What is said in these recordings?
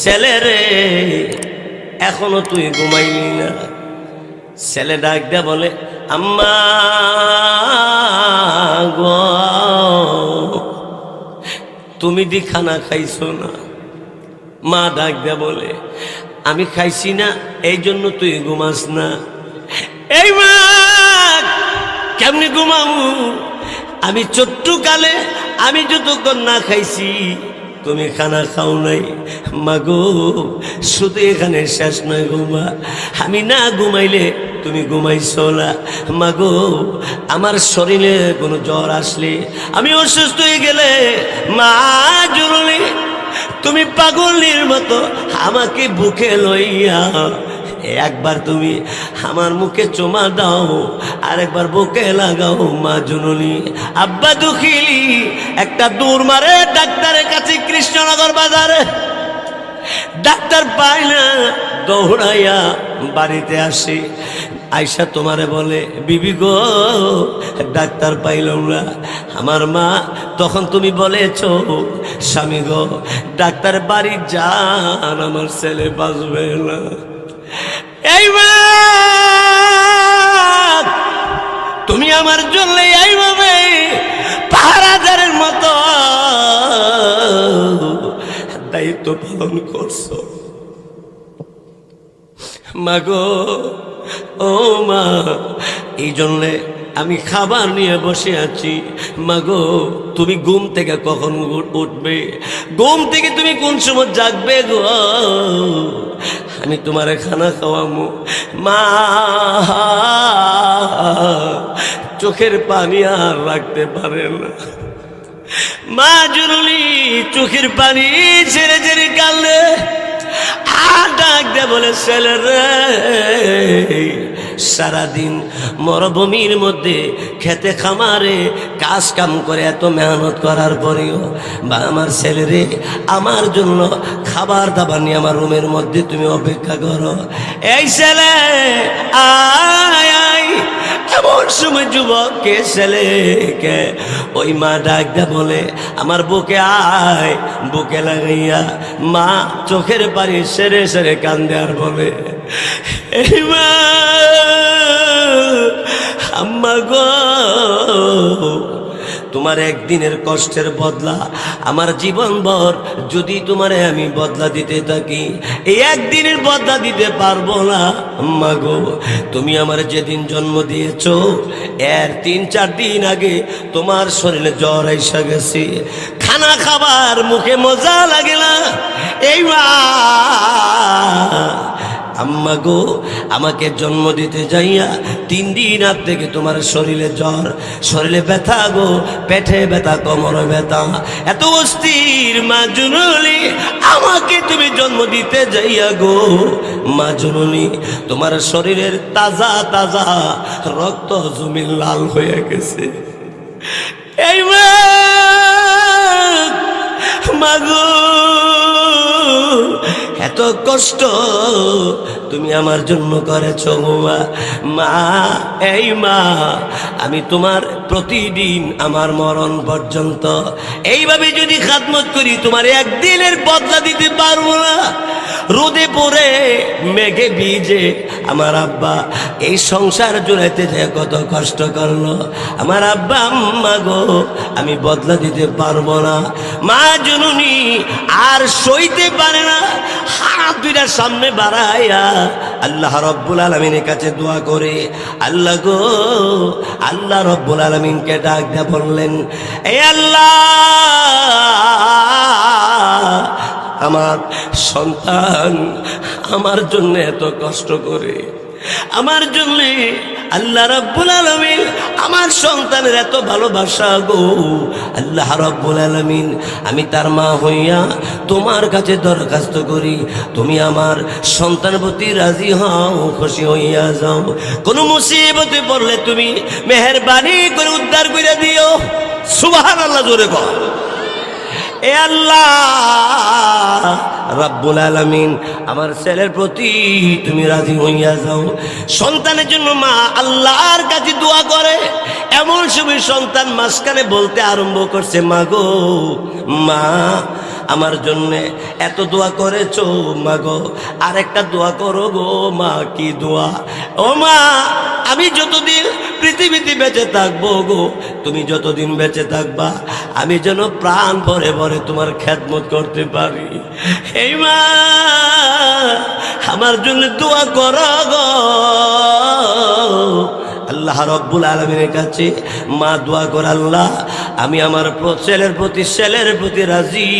ছেলে রে এখনও তুই ঘুমাইলি না। ছেলে ডাক দেয়া বলে, আম্মা তুমি দি খানা খাইছো না? মা ডাক দেয়া বলে, আমি খাইছি না, এই জন্য তুই ঘুমাস না। এই মা, কেমনি ঘুমামু আমি ছোট্ট কালে আমি যতক্ষণ না খাইছি তুমি খানা খাও নাই। মা গো শুধু এখানে শেষ নয় ঘুমা। আমি না ঘুমাইলে তুমি ঘুমাইছ না। মাগো, আমার শরীরে কোনো জ্বর আসলে আমি অসুস্থ হয়ে গেলে মা জরুরি তুমি পাগলের মতো আমাকে বুকে লইয়া একবার তুমি আমার মুখে চোমা দাও আর একবার বুকে লাগাও মা জুনুনি আব্বা দুখিলি, একটা দূর মারে ডাক্তারের কাছে কৃষ্ণনগর বাজারে। ডাক্তার পায় না, দৌড়াইয়া বাড়িতে আসি। আয়সা তোমারে বলে, বিবি গো, ডাক্তার পাইলাম না। আমার মা তখন তুমি বলেছ, স্বামী গো, ডাক্তার বাড়ি যান, আমার ছেলে বাঁচবে না। এই তুমি আমার জন্য এইভাবে পাহারাদারের মতো দায়িত্ব পালন করছ। মাগো ও মা, এই জন্যে আমি খাবার নিয়ে বসে আছি। মাগো তুমি ঘুম থেকে কখন উঠবে? ঘুম থেকে তুমি কোন সময় জাগবে গো? আমি তোমার খানা খাওয়ামো। মা, চোখের পানি আর রাখতে পারে না। মা জরুরি, চোখের পানি ছেড়ে ছেড়ে কালে আর ডাক দে বলে, ছেলে রে। সারাদিন মরুভূমির মধ্যে খেতে খামারে কাজ কাম করে এত মেহনত করার পরেও বা আমার ছেলে রে আমার জন্য খাবার দাবার নিয়ে আমার রুমের মধ্যে তুমি অপেক্ষা করো। এই ছেলে, আয় আয়। এমন সময় যুবককে, ছেলেকে ওই মা ডাক দে বলে, আমার বুকে আয়, বুকে লাগাইয়া মা চোখের পানি সেরে সেরে কান্দে আর বলে, এই মা আম্মা গো, তোমার একদিনের কষ্টের বদলা আমার জীবনভর, যদি তোমারে আমি বদলা দিতে থাকি, এই একদিনের বদলা দিতে পারব না। আম্মা গো, তুমি আমার যেদিন জন্ম দিয়েছ, এর তিন চার দিন আগে তোমার শরীরে জ্বর এসে গেছে। খানা খাবার মুখে মজা লাগে না। এই মা আম্মা গো, আমাকে জন্ম দিতে যাইয়া তিন দিন আর থেকে তোমার শরীরে জ্বর, শরীরে ব্যথা গো, পেটে ব্যথা, কোমরে ব্যথা। এত অস্থির মা জুনলি আমাকে তুমি জন্ম দিতে যাইয়া গো। মা জুনলি তোমার শরীরের তাজা তাজা রক্ত জমি লাল হয়ে গেছে। এই মা মাগো এত কষ্ট তুমি আমার জন্য করেছ, মা। মা, এই মা, আমি তোমার প্রতিদিন আমার মরণ পর্যন্ত এইভাবে যদি খাদমত করি, তোমার একদিনের বদলা দিতে পারব না। রোদে পড়ে মেঘে ভিজে। আমার আব্বা এই সংসার জুড়াইতে যে কত কষ্ট করল। আমার আব্বা, আম্মা গো, আমি বদলা দিতে পারব না। মা জননী আর সইতে পারে না। হাত দুইটা সামনে বাড়াইয়া আল্লাহ রব্বুল আলমিনের কাছে দোয়া করে। আল্লাহ গো, আল্লাহ রব্বুল আলমিনকে ডাক দিয়ে বললেন, এ আল্লাহ আমার সন্তান আমার জন্য এত কষ্ট করে, আমার জন্য আল্লাহ রব্বুল আলমিন আমার সন্তানের এত ভালোবাসা গো। আল্লাহ রব্বুল আলমিন, আমি তার মা হইয়া তোমার কাছে দরখাস্ত করি, তুমি আমার সন্তান প্রতি রাজি হও, খুশি হইয়া যাও। কোনো মুসিবতে পড়লে তুমি মেহরবানি করে উদ্ধার করে দিও। সুবাহ আল্লাহ জোরে কর এ আল্লাহ, রাব্বুল আলামিন, আমার ছেলের প্রতি তুমি রাজি হইয়া যাও। সন্তানের জন্য মা আল্লাহর কাছে দোয়া করে। এমন সময় সন্তান মাঝখানে বলতে আরম্ভ করছে, মা গো, মা আমার জন্যে এত দোয়া করেছ, মা গো। আর একটা দোয়া করো গো, মা, কি দোয়া? ও মা, আমি যতদিন পৃথিবীতে বেঁচে থাকব গো, তুমি যতদিন বেঁচে থাকবা, আমি যেন প্রাণ ভরে ভরে তোমার খ্যাতমত করতে পারি। এই মা, আমার জন্য দোয়া করো গো। আল্লাহ রব্বুল আলমিনের কাছে মা দোয়া কর, আল্লাহ। আমি আমার ছেলের প্রতি ছেলের প্রতি রাজি।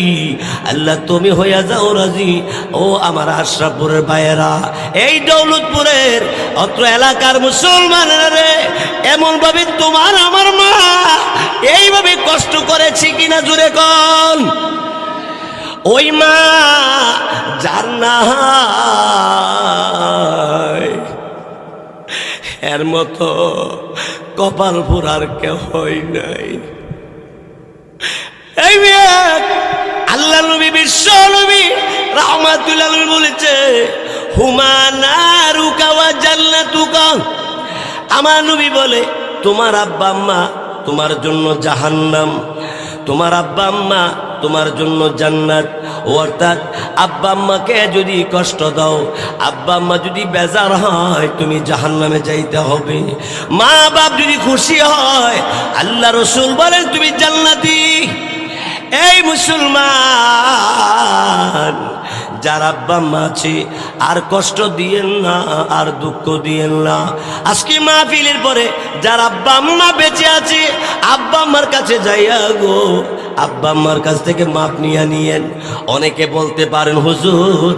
আল্লাহ, তুমি হইয়া যাও রাজি। ও আমার আশরাফপুরের ভাইয়েরা, এই দৌলতপুরের অত্র এলাকার মুসলমানেরা রে এমন ভাবে তোমার আমার মা, এইভাবে কষ্ট করেছি কিনা জুড়ে কন। ওই মা যার না এর মতো কপাল পুরার কেউ হয় নাই এই মেয়ে, আল্লাহ নবী, বিশ্ব নবী, রহমাতুল্লাহ বলেছে হুমানা রুকাওয়া জান্নাতুকা। আমার নবী বলে, তোমার আব্বা আম্মা তোমার জন্য জাহান্নাম, তোমার আব্বা আম্মা তোমার জন্য জান্নাত। অর্থাৎ আব্বা আম্মাকে যদি কষ্ট দাও, আব্বা আম্মা যদি বেজার হয়, তুমি জাহান্নামে যাইতে হবে। মা বাপ যদি খুশি হয়, আল্লাহ রসুল বলেন, তুমি জান্নাতি। এই মুসলমান, যার আব্বা মা আছে, আর কষ্ট দিয়েন না, আর দুঃখ দিয়েন না। আজকে মাহফিলের পরে যার আব্বা আম্মা বেঁচে আছে, আব্বা আম্মার কাছে যাইয়া গো, আব্বা আম্মার কাছ থেকে মাপ নিয়ে নিয়েন। অনেকে বলতে পারেন, হুজুর,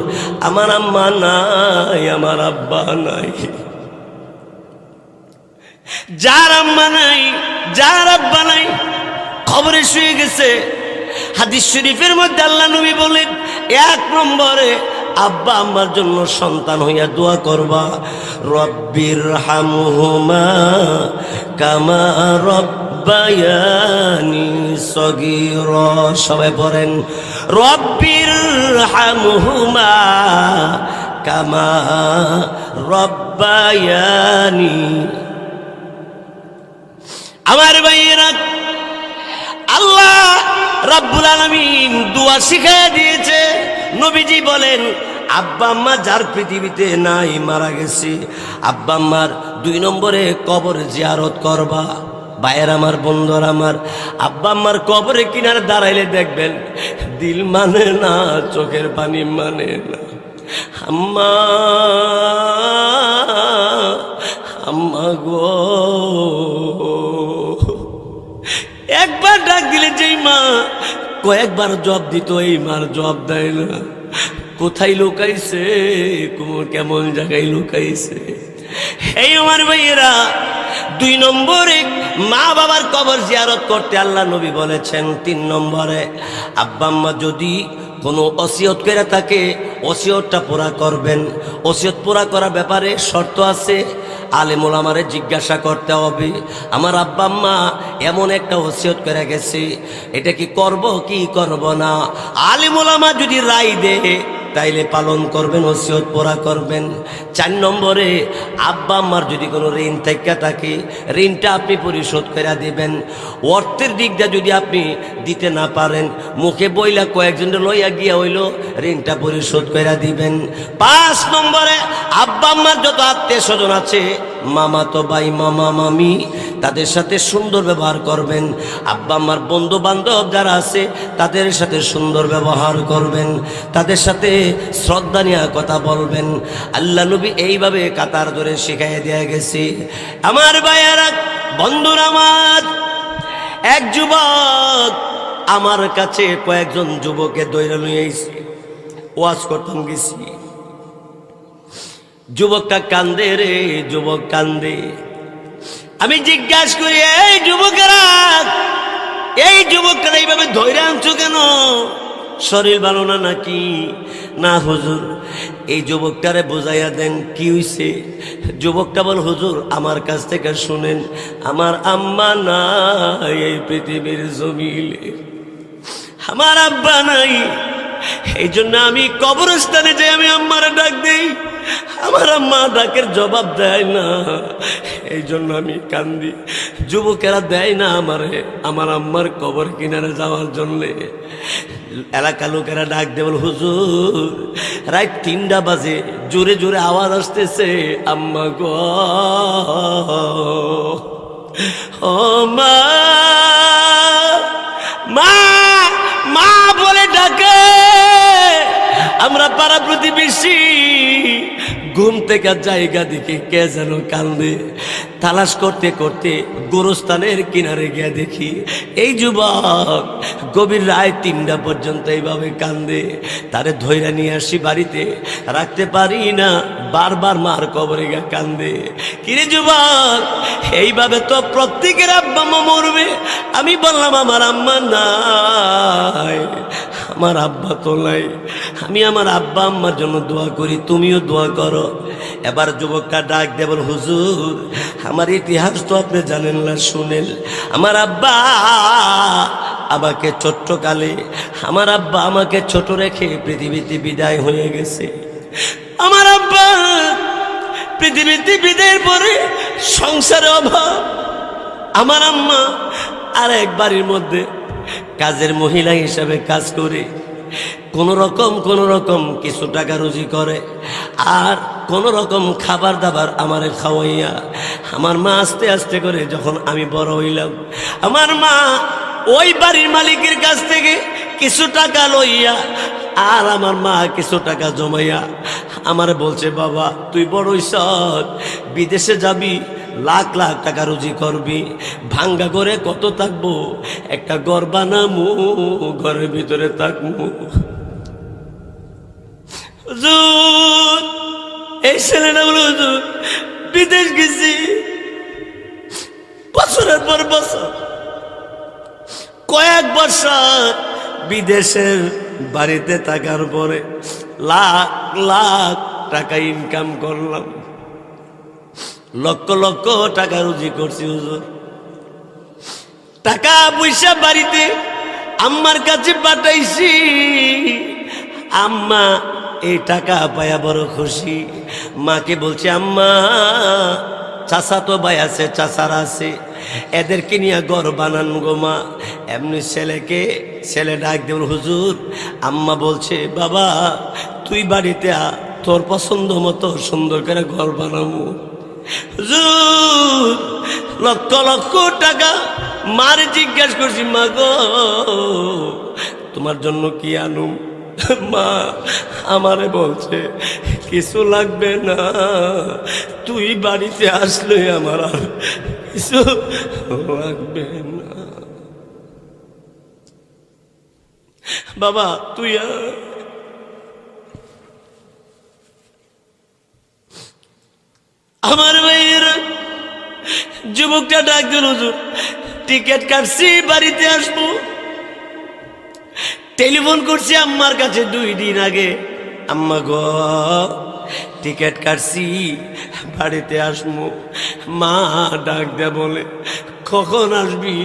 আমার আম্মা নাই, আমার আব্বা নাই। যার আম্মা নাই, যার আব্বা নাই, খবরে শুয়ে গেছে। হাদিস শরীফের মধ্যে আল্লাহ নবী বলেন, এক নম্বরে আব্বা আম্মার জন্য সন্তান হইয়া দোয়া করবা। রব্বির হামহুমা কামা রব্বায়ানি সগীর। সবাই পড়েন রব্বির হামহুমা কামা রব্বায়ানি। আমার ভাইয়েরা, আল্লাহ রাব্বুল আলামিন দুয়া শিখাইয়া দিয়েছে। নবীজি বলেন, আব্বা আম্মা যার পৃথিবীতে নাই, মারা গেছে। আব্বা আম্মার দুই নম্বরে কবর জিয়ারত করবা। ভাইয়ের আমার, বন্ধুর আমার, আব্বা আম্মার কবরে কিনারে দাঁড়াইলে দেখবেন, দিল মানে না, চোখের পানি মানে না। আম্মা আম্মা গো। একবার ডাক দিলে যেই মা, কয়েকবার জব দিত, এই মার জব দেয় না। কোথায় লুকাইছে কোন- কেমন জায়গায় লুকাইছে। এই আমার ভাইয়েরা, দুই নম্বরে মা বাবার কবর জিয়ারত করতে আল্লাহ নবী বলেছেন, তিন নম্বরে, আব্বা আম্মা যদি কোনো অসিয়ত করে থাকে অসিয়তটা পুরা করবেন। অসিয়ত পুরা করার ব্যাপারে শর্ত আছে আলেমুল আমারে জিজ্ঞাসা করতে হবে, আমার আব্বা আম্মা এমন একটা ওসিয়ত করে গেছে, এটা কি করব কি করব না? আলিমুল আমা যদি রায় দে তাইলে পালন করবেন, ওসিয়ত পোড়া করবেন। চার নম্বরে, আব্বা আম্মার যদি কোনো ঋণ থেকে থাকে, ঋণটা আপনি পরিশোধ করে দিবেন। অর্থের দিকটা যদি আপনি দিতে না পারেন, মুখে বইলা কয়েকজন লইয়া গিয়া হইল, ঋণটা পরিশোধ করে দিবেন। পাঁচ নম্বরে, আব্বা আম্মার যত আত্মীয় স্বজন আছে, মামা তো ভাই, মামা, মামি তাদের সাথে সুন্দর ব্যবহার করবেন। আব্বা আমার বন্ধু বান্ধব যারা আছে, তাদের সাথে সুন্দর ব্যবহার করবেন। তাদের সাথে শ্রদ্ধা নিয়ে কথা বলবেন। আল্লাহ নবী এইভাবে কাতার ধরে শিখাই দেয়া গেছে। আমার ভাইয়ারা, বন্ধুর আমার, এক যুবক আমার কাছে কয়েকজন যুবকে দৈরা লইয়া আইছে। ওয়াজ করতাম গেছি। যুবকটা কান্দে রে, যুবক কান্দে। আমি জিজ্ঞাসা করি, এই যুবকেরা, এই যুবকরা এইভাবে ধৈর্য আনছো কেন? শরীর ভালো না নাকি? না, হুজুর, এই যুবকটারে বোঝাইয়া দেন কি হইছে। যুবকটা বল, হুজুর, আমার কাছ থেকে শুনেন, আমার আম্মা নাই এই পৃথিবীর জমিলে আমার আব্বা নাই। এই জন্য আমি কবরস্থানে যে আমি আম্মারে ডাক দেই। আমার আম্মা ডাকের জবাব দেয় না। এই জন্য আমি কান্দি। যুবকেরা দেয় না আমারে। আমার আম্মার কবর কিনারে যাওয়ার জন্যে। এলাকা লোকেরা ডাক দেবল হুজুর, রাত তিনটা বাজে। জোরে জোরে আওয়াজ আসতেছে। আম্মা গো মা মা মা বলে ডাকে। আমরা পাড়া প্রতিবেশী। ঘুম থেকে জায়গা দিকে কে যেন কান্দে। তালাশ করতে করতে গোরস্থানের কিনারে গিয়ে দেখি, এই যুবক, গভীর রায় তিনটা পর্যন্ত এইভাবে কান্দে। তারে ধৈর্য নিয়ে আসি বাড়িতে, রাখতে পারি না, বারবার মার কবরে গিয়ে কান্দে। কিরে যুবক, এইভাবে তো প্রত্যেকের আব্বা মা মরবে। আমি বললাম, আমার আম্মা নাই, আমার আব্বা তো নাই। আমি আমার আব্বা আম্মার জন্য দোয়া করি, তুমিও দোয়া করো। এবার যুবকটা ডাক দেবল হুজুর, আমার ইতিহাস তো আপনি জানেন না, শুনেন। আমার আব্বা আমাকে ছোট্ট কালে আমার আব্বা আমাকে ছোট রেখে পৃথিবীতে বিদায় হয়ে গেছে। আমার আব্বা পৃথিবীতে বিদায়ের পরে সংসারে অভাব। আমার আম্মা আর এক বাড়ির মধ্যে কাজের মহিলা হিসাবে কাজ করে। কোন রকম কোন রকম কিছু টাকা রুজি করে। আর কোন রকম খাবার দাবার আমারে খাওয়াইয়া আমার মা আস্তে আস্তে করে যখন আমি বড় হইলাম, আমার মা ওই বাড়ির মালিকের কাছ থেকে কিছু টাকা লইয়া আর আমার মা কিছু টাকা জমাইয়া আমার বলছে, বাবা, তুই বড় সৎ বিদেশে যাবি, লাখ লাখ টাকা রুজি করবি, ভাঙ্গা করে কত থাকব, একটা ঘর বানামু, ঘরের ভিতরে থাকব হুজুর, এই ছেলেটা বলে বিদেশ গেছি। বছরের পর বছর কয়েক বছর বিদেশের বাড়িতে থাকার পরে লাখ লাখ টাকা ইনকাম করলাম। লক্ষ লক্ষ টাকা রুজি করছি হুজুর। টাকা পয়সা বাড়িতে আম্মার কাছে পাঠাইছি। আম্মা এই টাকা পায়া বড় খুশি। মাকে বলছে, আম্মা চাষা তো ভাই আছে চাষারা আছে। এদেরকে নিয়ে ঘর বানান গো মা। এমনি ছেলেকে, ছেলে ডাক দেব হুজুর, আম্মা বলছে, বাবা, তুই বাড়িতে আ, তোর পছন্দ মতো সুন্দর করে ঘর বানাবো। হুজুর, লক্ষ লক্ষ টাকা মার জিজ্ঞাসা করছি, মা গো, তোমার জন্য কি আনুম মা আমারে বলছে, কিছু লাগবে না, তুই বাড়িতে আসলে আমার আর কিছু লাগবে না বাবা, তুই। আমার ভাইয়েরা যুবকটা ডাক দিল টিকিট কাটছি, বাড়িতে আসব টেলিফোন করছি আম্মার কাছে দুই দিন আগে। আম্মা গো, টিকিট কাটছি, বাড়িতে আসব মা ডাক দে বলে, কখন আসবি?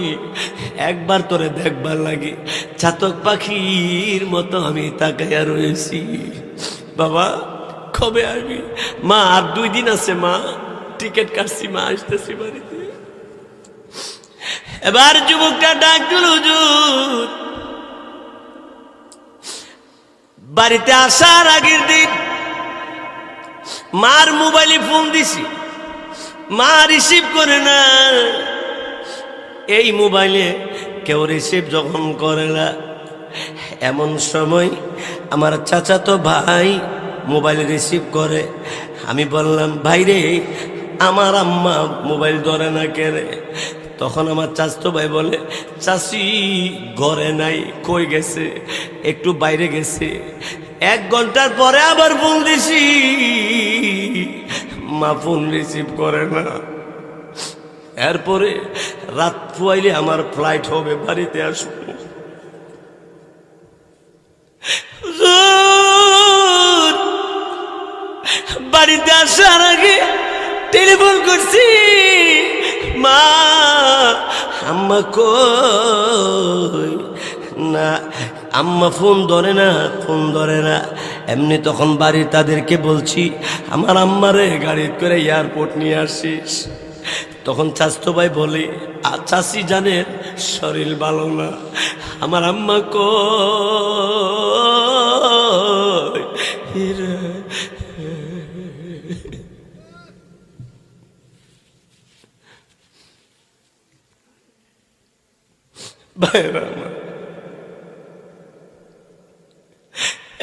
একবার তোরে দেখবার লাগে। চাতক পাখির মতো আমি তাকাইয়া রয়েছি বাবা, কবে আসবি? মা, আর দুই দিন আছে মা। টিকিট কাটছি, মা, আসতেছি বাড়িতে। এবার যুবকটা ডাক দিল হুজুর বাড়িতে আসার আগের দিন মার মোবাইলে ফোন দিছি। মা রিসিভ করে না। এই মোবাইলে কেউ রিসিভ যখন করে না, এমন সময় আমার চাচাতো ভাই মোবাইল রিসিভ করে। আমি বললাম ভাই রে আমার আম্মা মোবাইল ধরে না কেড়ে তখন আমার চাচতো ভাই বলে, চাচি, ঘরে নাই, কই গেছে? একটু বাইরে গেছে। এক ঘণ্টার পরে আবার ফোন দিছি। মা ফোন রিসিভ করে না। এরপরে রাত ফুয়াইলে আমার ফ্লাইট হবে, বাড়িতে আসব। বাড়িতে আসার আগে টেলিফোন করছি। মা আম্মা কই? না, আম্মা ফোন ধরে না, ফোন ধরে না। এমনি তখন বাড়ির তাদেরকে বলছি, আমার আম্মারে গাড়ি করে এয়ারপোর্ট নিয়ে আসিস। তখন চাস্তো ভাই বলে, আর চাষি জানেন শরীর ভালো না। আমার আম্মা কো ভাইরা আমার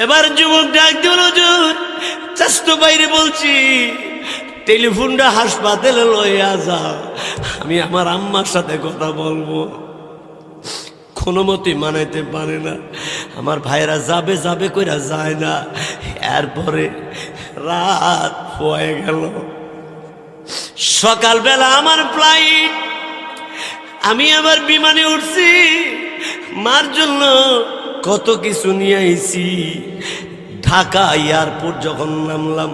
এবার যুবক ডাক দিল চাস্তো বাইরে বলছি, টেলিফোনটা হাসপাতালে লইয়া যাও, আমি আমার আম্মার সাথে কথা বলব। কোনো মতে মানাইতে পারে না। আমার ভাইরা যাবে যাবে কইরা যায় না। এরপরে রাত হয়ে গেল। সকালবেলা আমার ফ্লাইট আমি আমার বিমানে উঠছি। মার জন্য কত কিছু নিয়ে আইছি। ঢাকা এয়ারপোর্ট যখন নামলাম,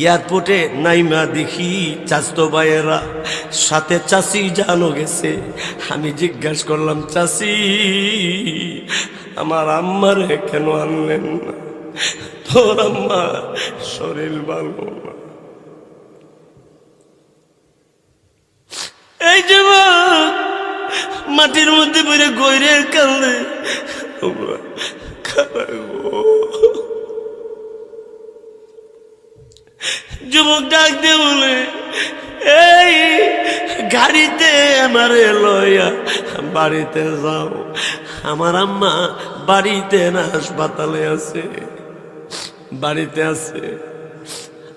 এয়ারপোর্টে নাইমা দেখি চাস্তো ভাইয়েরা সাথে চাষি জানো গেছে। আমি জিজ্ঞাসা করলাম চাষি আমার আম্মারে কেন আনলেন না? তোর আম্মা শরীর ভালো না। মাটির মধ্যে পড়ে গৈরে কান্দে। যুবক ডাক দিয়ে বলে, এই, গাড়িতে আমার লইয়া বাড়িতে যাও। আমার আম্মা বাড়িতে না, হাসপাতালে আছে। বাড়িতে আছে।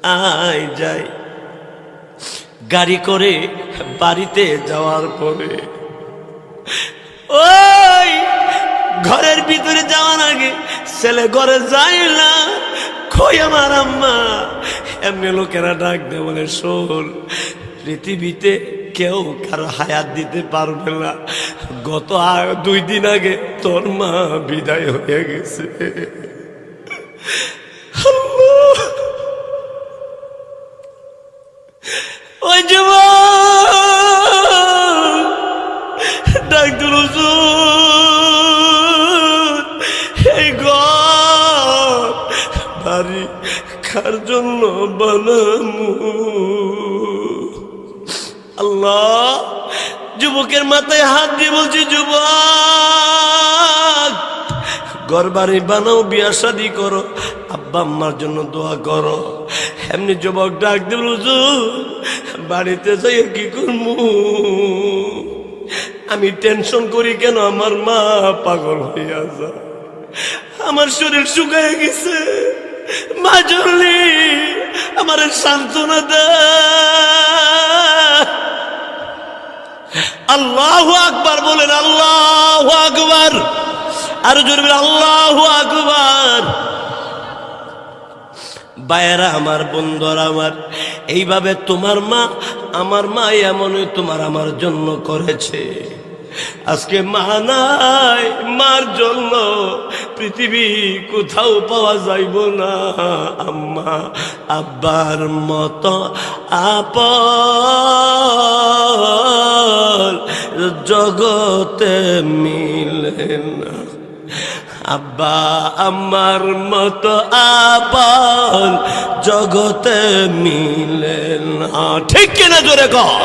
আয়, যাই। গাড়ি করে বাড়িতে যাওয়ার পরে ওই ঘরের ভিতরে যাওয়ার আগে ছেলে ঘরে যায় না। কই আমার আম্মা? এমনি লোকেরা ডাক দে বলে, শোন, পৃথিবীতে কেউ কারও হায়াত দিতে পারবে না। গত দুই দিন আগে তোর মা বিদায় হয়ে গেছে। ওই যুবক ডাক্তার এই ঘর বাড়ি খার জন্য বানামু আল্লাহ যুবকের মাথায় হাত দিয়ে বলছি যুবক ঘর বানাও বিয়া শাদি করো আব্বা আম্মার জন্য দোয়া করো এমনি যুবক ডাক দিল বাড়িতে যাই কি করব আমি টেনশন করি কেন? আমার মা পাগল হইয়া যায়। আমার শরীর শুকায় গেছে। মা জরলি আমার সান্ত্বনা দে আল্লাহ আকবার বলেন, আল্লাহ আকবার। আর জোরে আল্লাহ আকবার। বায়েরা আমার বন্ধুরা, আমার, এইভাবে তোমার মা, আমার মা এমনই তোমার আমার জন্য করেছে। আজকে মা নাই, মার জন্য পৃথিবী কোথাও পাওয়া যাইব না। আম্মা, আব্বার মতো আপন, জগতে মিলে না। আব্বা, আমার মতো আপন জগতে মিলে না। ঠিক কিনা জোরে কর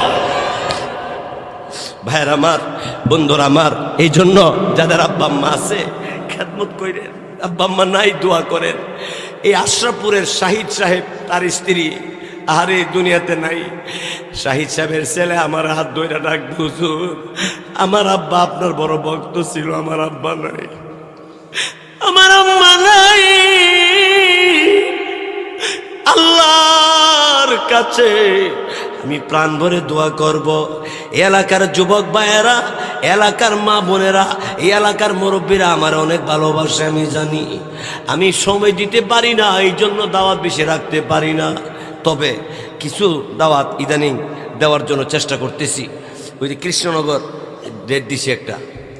ভাইয়ের আমার, বন্ধুরা আমার, এই জন্য যাদের আব্বা আম্মা আছে, খেদমত করেন আব্বা আম্মা নাই দোয়া করেন। এই আশরাফপুরের শাহিদ সাহেব, তার স্ত্রী এই দুনিয়াতে নাই। শাহিদ সাহেবের ছেলে আমার হাত ধরে ডাক হুজুর। আমার আব্বা আপনার বড় ভক্ত ছিল, আমার আব্বা নাই। আমার আম্মা নাই। আল্লাহর কাছে আমি প্রাণ ভরে দোয়া করব। এলাকার যুবক ভাইয়েরা এলাকার মা বোনেরা, এই এলাকার মুরব্বীরা আমার অনেক ভালোবাসে, আমি জানি। আমি সময় দিতে পারি না এই জন্য দাওয়াত বেশি রাখতে পারি না। তবে কিছু দাওয়াত ইদানিং দেওয়ার জন্য চেষ্টা করতেছি। ওই যে কৃষ্ণনগর ডেট দিছি একটা।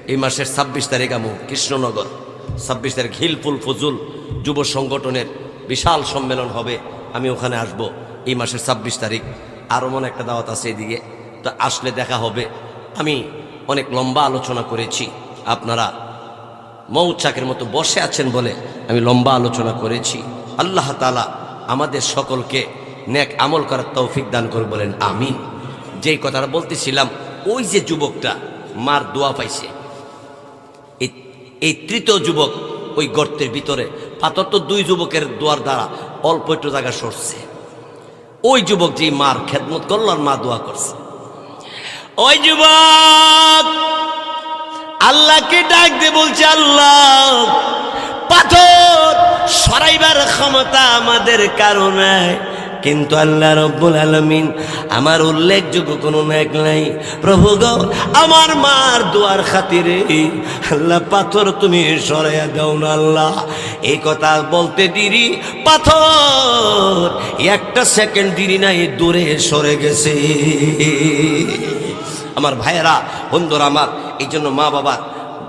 এই মাসের ছাব্বিশ তারিখ আমু, কৃষ্ণনগর। ছাব্বিশ তারিখ হিলফুল ফজুল যুব সংগঠনের বিশাল সম্মেলন হবে। আমি ওখানে আসব। এই মাসের ছাব্বিশ তারিখ। আরও মনে একটা দাওয়াত আছে এদিকে। তো আসলে দেখা হবে। আমি অনেক লম্বা আলোচনা করেছি। আপনারা মৌচাকের মতো বসে আছেন বলে আমি লম্বা আলোচনা করেছি। আল্লাহ তালা আমাদের সকলকে ন্যাক আমল করার তৌফিক দান করে বলেন, আমিন। যেই কথাটা বলতেছিলাম, ওই যে যুবকটা মার দোয়া পাইছে। এই তৃতীয় যুবক ওই গর্তের ভিতরে। পাথর তো দুই যুবকের দোয়ার দ্বারা অল্প একটু জায়গা সরছে। ওই যুবক যে মার খেদমত করল আর মা দোয়া করছে। ওই যুবক, আল্লাহকে ডাক দিয়ে বলছে, আল্লাহ, পাথর সরাইবার ক্ষমতা আমাদের কারণে কিন্তু আল্লাহ রব্বুল আলমিন আমার উল্লেখযোগ্য কোনো ন্যাক নাই। প্রভু গো, আমার মার দুয়ার খাতিরে আল্লাহ পাথর তুমি সরাইয়া দাও না আল্লাহ। এই কথা বলতে দিরি, পাথর একটা সেকেন্ড দিরি নাই, দূরে সরে গেছে। আমার ভাইয়েরা, বন্ধুরা আমার এই জন্য মা বাবা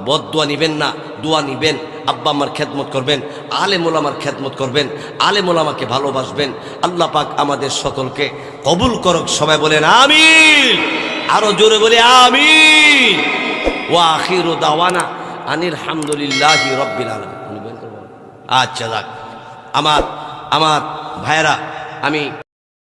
বদ দোয়া নিবেন না, দোয়া নিবেন। আব্বা আমার খেদমত করবেন আলেমুল আমার খেদমত করবেন আলেমুল আমাকে ভালোবাসবেন। আল্লাহ পাক আমাদের সকলকে কবুল করক, সবাই বলেন আমি আরও জোরে বলে আমি ও আখির ও দাওয়ানা আনিল হামদুলিল্লাহ রব্বিল আলম আচ্ছা যাক। আমার আমার ভাইয়েরা, আমি